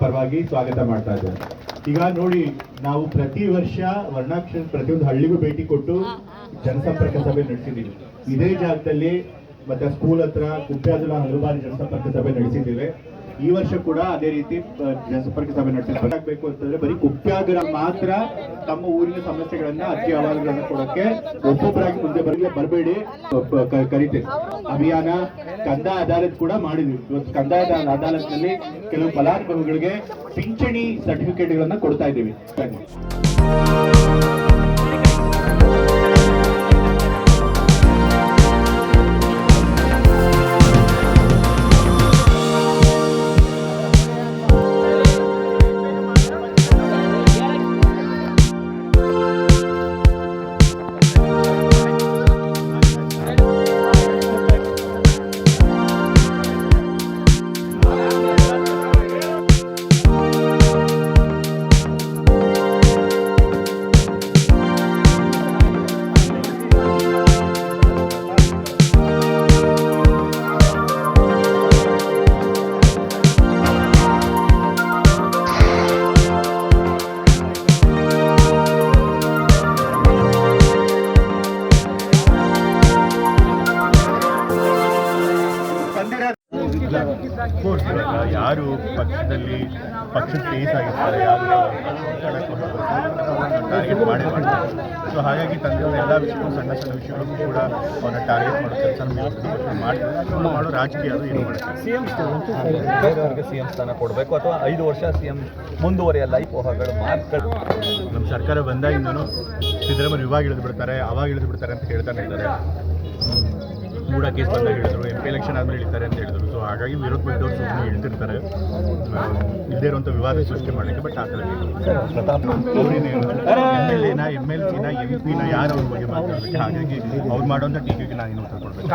ಪರವಾಗಿ ಸ್ವಾಗತ ಮಾಡ್ತಾ ಇದ್ದಾರೆ ಈಗ ನೋಡಿ, ನಾವು ಪ್ರತಿ ವರ್ಷ ವರ್ಣಾಕ್ಷರ ಪ್ರತಿಯೊಂದು ಹಳ್ಳಿಗೂ ಭೇಟಿ ಕೊಟ್ಟು ಜನಸಂಪರ್ಕ ಸಭೆ ನಡೆಸಿದ್ದೀವಿ. ಇದೇ ಜಾಗದಲ್ಲಿ ಮತ್ತೆ ಸ್ಕೂಲ್ ಹತ್ರ ಕುಪ್ಪೆ ಹಲವು ಬಾರಿ ಜನಸಂಪರ್ಕ ಸಭೆ ನಡೆಸಿದ್ದೇವೆ. ಈ ವರ್ಷ ಕೂಡ ಅದೇ ರೀತಿ ಜನಸಂಪರ್ಕ ಸಭೆ ನಡೆಸಬೇಕು ಅಂತಂದ್ರೆ ಬರೀ ಕುಪ್ಯಾಗರ ಮಾತ್ರ ತಮ್ಮ ಊರಿನ ಸಮಸ್ಯೆಗಳನ್ನ ಅರ್ಜಿ ಅಹವಾಲುಗಳನ್ನ ಕೊಡಕ್ಕೆ ಒಬ್ಬೊಬ್ಬರಾಗಿ ಮುಂದೆ ಬರಲಿ, ಬರಬೇಡಿ. ಕರಿತೇವೆ ಅಭಿಯಾನ ಕಂದಾಯ ಅದಾಲತ್ ಕೂಡ ಮಾಡಿದ್ವಿ. ಇವತ್ತು ಕಂದಾಯ ಅದಾಲತ್ನಲ್ಲಿ ಕೆಲವು ಫಲಾನುಭವಿಗಳಿಗೆ ಪಿಂಚಣಿ ಸರ್ಟಿಫಿಕೇಟ್ಗಳನ್ನ ಕೊಡ್ತಾ ಇದ್ದೀವಿ. ಕೋರ್ಸ್ ಯಾರು ಪಕ್ಷದಲ್ಲಿ ಪಕ್ಷ ಕೇಸ್ ಆಗಿರ್ತಾರೆ ಯಾರು ಟಾರ್ಗೆಟ್ ಮಾಡೇ ಮಾಡ್ತಾರೆ ಸೊ ಹಾಗಾಗಿ ತಂದೆಯವರು ಎಲ್ಲ ವಿಷಯಗಳು ಸಣ್ಣ ಸಣ್ಣ ವಿಷಯಗಳಿಗೂ ಕೂಡ ಅವನ್ನ ಟಾರ್ಗೆಟ್ ಮಾಡೋ ಕೆಲಸ ಮಾಡ್ತಾರೆ ಅವ್ರು ಮಾಡೋ ರಾಜಕೀಯ ಅದು ಏನು ಮಾಡ್ತಾರೆ. ಅವರಿಗೆ ಸಿ ಸಿಎಂ ಸ್ಥಾನ ಕೊಡಬೇಕು ಅಥವಾ ಐದು ವರ್ಷ ಸಿಎಂ ಮುಂದುವರೆಯ ಲೈಫ್ ಹೋಗಲು ಮಾತುಗಳು ನಮ್ಮ ಸರ್ಕಾರ ಬಂದಾಗಿಂದನೂ ಸಿದ್ದರಾಮಯ್ಯ ಇವಾಗ ಇಳಿದು ಬಿಡ್ತಾರೆ ಅವಾಗ ಇಳಿದು ಬಿಡ್ತಾರೆ ಅಂತ ಹೇಳ್ತಾನೆ ಇದ್ದಾರೆ. ಮೂಡ ಕೇಸ್ ಬಂದಾಗ ಹೇಳಿದ್ರು ಎಂ ಪಿ ಎಲೆಕ್ಷನ್ ಆದಮೇಲೆ ಇಳಿತಾರೆ ಅಂತ ಹೇಳಿದ್ರು. ಸೊ ಹಾಗಾಗಿ ವಿರೋಧ ಪಕ್ಷದವ್ರು ಸುಮ್ಮನೆ ಹೇಳ್ತಿರ್ತಾರೆ. ಇಲ್ಲದೇ ಇರುವಂಥ ವಿವಾದ ಸೃಷ್ಟಿ ಮಾಡಲಿಕ್ಕೆ ಬಟ್ ಆ ಥರ ಎಂ ಎಲ್ ಎನ ಎಂ ಎಲ್ ಸಿನ ಎಂ ಪಿನ ಯಾರು ಅವ್ರ ಬಗ್ಗೆ ಮಾತಾಡಬೇಕು? ಹಾಗಾಗಿ ಅವ್ರು ಮಾಡೋಂಥ ಟೀಕೆಗೆ ನಾನು ಏನು ಉತ್ತರ ಕೊಡಬೇಕು